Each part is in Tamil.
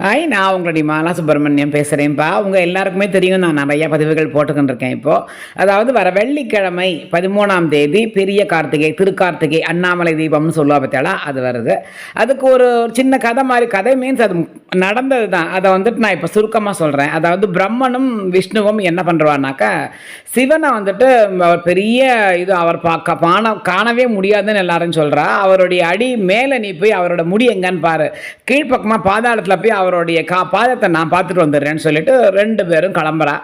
ஹாய் நான் உங்களுடைய மாலா சுப்பிரமணியம் பேசுகிறேன்ப்பா உங்கள் எல்லாருக்குமே தெரியும் நான் நிறையா பதிவுகள் போட்டுக்கிட்டு இருக்கேன் இப்போது அதாவது வர வெள்ளிக்கிழமை பதிமூணாம் தேதி பெரிய கார்த்திகை திருக்கார்த்திகை அண்ணாமலை தீபம்னு சொல்லுவா பத்தியாளா அது வருது. அதுக்கு ஒரு சின்ன கதை மாதிரி கதை மீன்ஸ் அது நடந்தது தான் அதை வந்துட்டு நான் இப்போ சுருக்கமாக சொல்கிறேன் அதாவது பிரம்மனும் விஷ்ணுவும் என்ன பண்ணுறான்னாக்கா சிவனை வந்துட்டு அவர் பெரிய இது அவர் பார்க்க பான காணவே முடியாதுன்னு எல்லாரும் சொல்கிறா அவருடைய அடி மேலே நீ போய் அவரோட முடி எங்கன்னு பாரு. கீழ்ப்பக்கமாக பாதாளத்தில் போய் அவர் அவருடைய கா பாதத்தை நான் பார்த்துட்டு வந்துடுறேன்னு சொல்லிட்டு ரெண்டு பேரும் கிளம்புறா.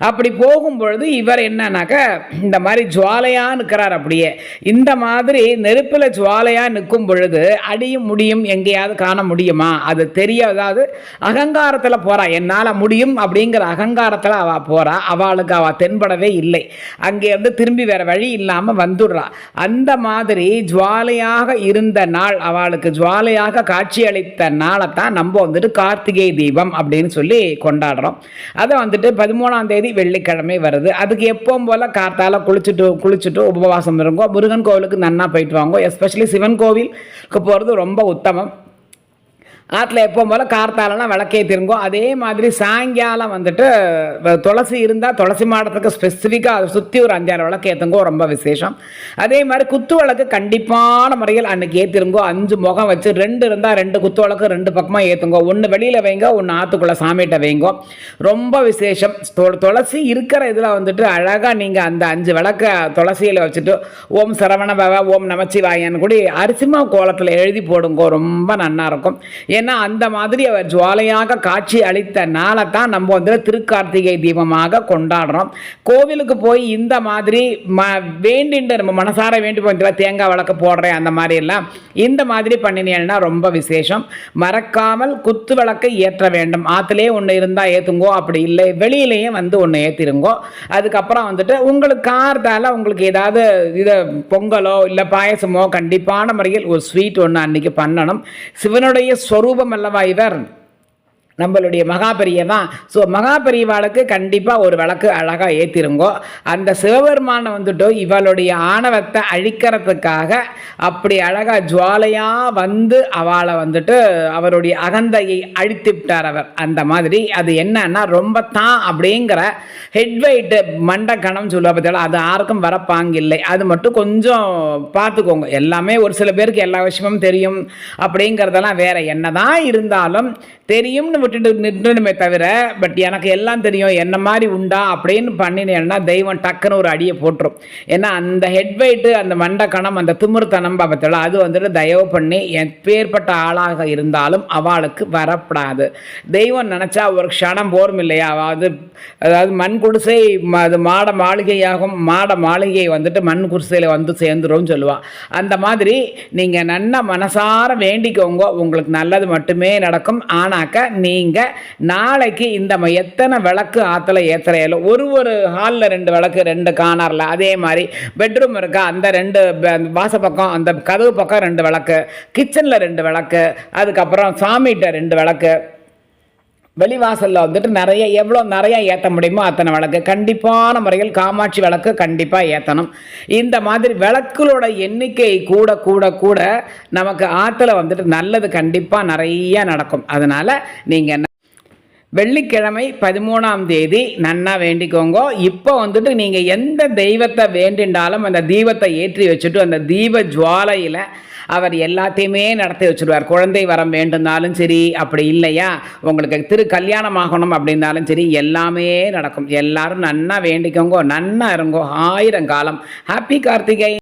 அப்படி போகும்பொழுது இவர் என்னன்னாக்கா இந்த மாதிரி ஜுவாலையாக நிற்கிறார் அப்படியே. இந்த மாதிரி நெருப்பில் ஜுவாலையாக நிற்கும் பொழுது அடியும் முடியும் எங்கேயாவது காண முடியுமா? அது தெரிய அதாவது அகங்காரத்தில் போகிறா என்னால் முடியும் அப்படிங்கிற அகங்காரத்தில் அவள் போகிறா அவளுக்கு அவள் தென்படவே இல்லை. அங்கேருந்து திரும்பி வேற வழி இல்லாமல் வந்துடுறா. அந்த மாதிரி ஜுவாலையாக இருந்த நாள் அவளுக்கு ஜுவாலையாக காட்சியளித்த நாளை தான் நம்ம வந்துட்டு கார்த்திகை தீபம் அப்படின்னு சொல்லி கொண்டாடுறோம். அதை வந்துட்டு பதிமூணாம் தேதி வெள்ளிக்கிழமை வருது. அதுக்கு எப்பவும் போல் காத்தால குளிச்சுட்டு குளிச்சுட்டு உபவாசம் இருங்கோ. முருகன் கோவிலுக்கு நன்னா போயிட்டு வாங்கோ. எஸ்பெஷலி சிவன் கோவிலுக்கு போகிறது ரொம்ப உத்தமம். ஆற்றுல எப்போ போல் கார்த்தாலெல்லாம் விளக்கேற்றிருங்கோ அதே மாதிரி சாயங்காலம் வந்துட்டு துளசி இருந்தால் துளசி மாடத்துக்கு ஸ்பெசிஃபிக்காக அதை சுற்றி ஒரு அஞ்சாறு விளக்கு ஏற்றுங்கோ ரொம்ப விசேஷம். அதே மாதிரி குத்து விளக்கு கண்டிப்பான முறையில் அன்றைக்கி ஏற்றிருங்கோ அஞ்சு முகம் வச்சு ரெண்டு இருந்தால் ரெண்டு குத்து விளக்கு ரெண்டு பக்கமாக ஏற்றுங்கோ ஒன்று வெளியில் வைங்க ஒன்று ஆற்றுக்குள்ளே சாமிகிட்ட வைங்கோ. ரொம்ப விசேஷம். துளசி இருக்கிற இதில் வந்துட்டு அழகாக நீங்கள் அந்த அஞ்சு விளக்க துளசியில் வச்சுட்டு ஓம் சரவண பவ ஓம் நமச்சிவாயன்னு கூட அரிசிமா கோலத்தில் எழுதி போடுங்கோ. ரொம்ப நல்லாயிருக்கும் இருக்கும். ஏன்னா அந்த மாதிரி அவர் ஜுவாலையாக காட்சி அளித்த நாளை தான் நம்ம வந்து திருக்கார்த்திகை தீபமாக கொண்டாடுறோம். கோவிலுக்கு போய் இந்த மாதிரி ம வேண்டின்ற நம்ம மனசார வேண்டி போய் தேங்காய் விளக்கு போடுறேன் அந்த மாதிரி எல்லாம். இந்த மாதிரி பண்ணினீங்கன்னா ரொம்ப விசேஷம். மறக்காமல் குத்து விளக்கை ஏற்ற வேண்டும். ஆற்றுலேயே ஒன்று இருந்தால் ஏற்றுங்கோ அப்படி இல்லை வெளியிலேயே வந்து ஒன்று ஏற்றிருங்கோ அதுக்கப்புறம் வந்துட்டு உங்களுக்கு காரத்தால் உங்களுக்கு ஏதாவது இது பொங்கலோ இல்லை பாயசமோ கண்டிப்பான முறையில் ஒரு ஸ்வீட் ஒன்று அன்னைக்கு பண்ணணும். சிவனுடைய ரூபம் அல்லவா இவர்? நம்மளுடைய மகாபெரிய தான் ஸோ மகாபெரியவாளுக்கு கண்டிப்பாக ஒரு விளக்கு அழகாக ஏற்றிருங்கோ அந்த சிவபெருமானை வந்துட்டு இவளுடைய ஆணவத்தை அழிக்கிறதுக்காக அப்படி அழகாக ஜுவாலையாக வந்து அவளை வந்துட்டு அவருடைய அகந்தையை அழித்து விட்டார் அவர். அந்த மாதிரி அது என்னன்னா ரொம்ப தான் அப்படிங்கிற ஹெட் வெயிட்டு கணம் சொல்லுவா பார்த்தீங்களா அது யாருக்கும் வரப்பாங்கில்லை. அது மட்டும் கொஞ்சம் பார்த்துக்கோங்க. எல்லாமே ஒரு சில பேருக்கு எல்லா விஷயமும் தெரியும் அப்படிங்கிறதெல்லாம் வேற என்னதான் இருந்தாலும் தெரியும்னு விட்டுட்டு நின்றுணுமே தவிர பட் எனக்கு எல்லாம் தெரியும் என்ன மாதிரி உண்டா அப்படின்னு பண்ணினேன்னா தெய்வம் டக்குன்னு ஒரு அடியை போட்டுரும். ஏன்னா அந்த ஹெட் வெயிட்டு அந்த மண்டக்கணம் அந்த திமிர்த்தனம் பார்த்தோம் அது வந்துட்டு தயவு பண்ணி எப்பேற்பட்ட ஆளாக இருந்தாலும் அவளுக்கு வரப்படாது. தெய்வம் நினச்சா ஒரு க்ஷணம் போரும் இல்லையா? அதாவது அதாவது மண் குடிசை அது மாட மாளிகையாகும் மாட மாளிகை வந்துட்டு மண் குடிசையில் வந்து சேர்ந்துரும் சொல்லுவாள் அந்த மாதிரி நீங்கள் நன்ன மனசார வேண்டிக்கோங்க. உங்களுக்கு நல்லது மட்டுமே நடக்கும். ஆனாக்க நீ நீங்கள் நாளைக்கு இந்த ம- எத்தனை விளக்கு ஆற்றுல ஏற்றுறையில ஒரு ஒரு ஹாலில் ரெண்டு விளக்கு ரெண்டு காணாரில் அதே மாதிரி பெட்ரூம் இருக்கா அந்த ரெண்டு வாசப்பக்கம் அந்த கதவு பக்கம் ரெண்டு விளக்கு கிச்சனில் ரெண்டு விளக்கு அதுக்கப்புறம் சாமிகிட்ட ரெண்டு விளக்கு வெளிவாசலில் வந்துட்டு நிறைய எவ்வளோ நிறைய ஏற்ற முடியுமோ அத்தனை விளக்கு. கண்டிப்பான முறையில் காமாட்சி விளக்கு கண்டிப்பாக ஏற்றணும் இந்த மாதிரி விளக்குகளோட எண்ணிக்கை கூட கூட கூட நமக்கு ஆற்றுல வந்துட்டு நல்லது கண்டிப்பாக நிறைய நடக்கும். அதனால் நீங்கள் வெள்ளிக்கிழமை பதிமூணாம் தேதி நன்னா வேண்டிக்கோங்க. இப்போ வந்துட்டு நீங்கள் எந்த தெய்வத்தை வேண்டிண்டாலும் அந்த தீபத்தை ஏற்றி வச்சுட்டு அந்த தீப ஜுவாலையில் அவர் எல்லாத்தையுமே நடத்தி வச்சுருவார். குழந்தை வரம் வேண்டும்னாலும் சரி அப்படி இல்லையா? உங்களுக்கு திரு கல்யாணம் ஆகணும் அப்படின்னாலும் சரி எல்லாமே நடக்கும். எல்லாரும் நன்னா வேண்டிக்கோங்க நன்னா இருங்கோ. ஆயிரம் காலம். ஹாப்பி கார்த்திகை.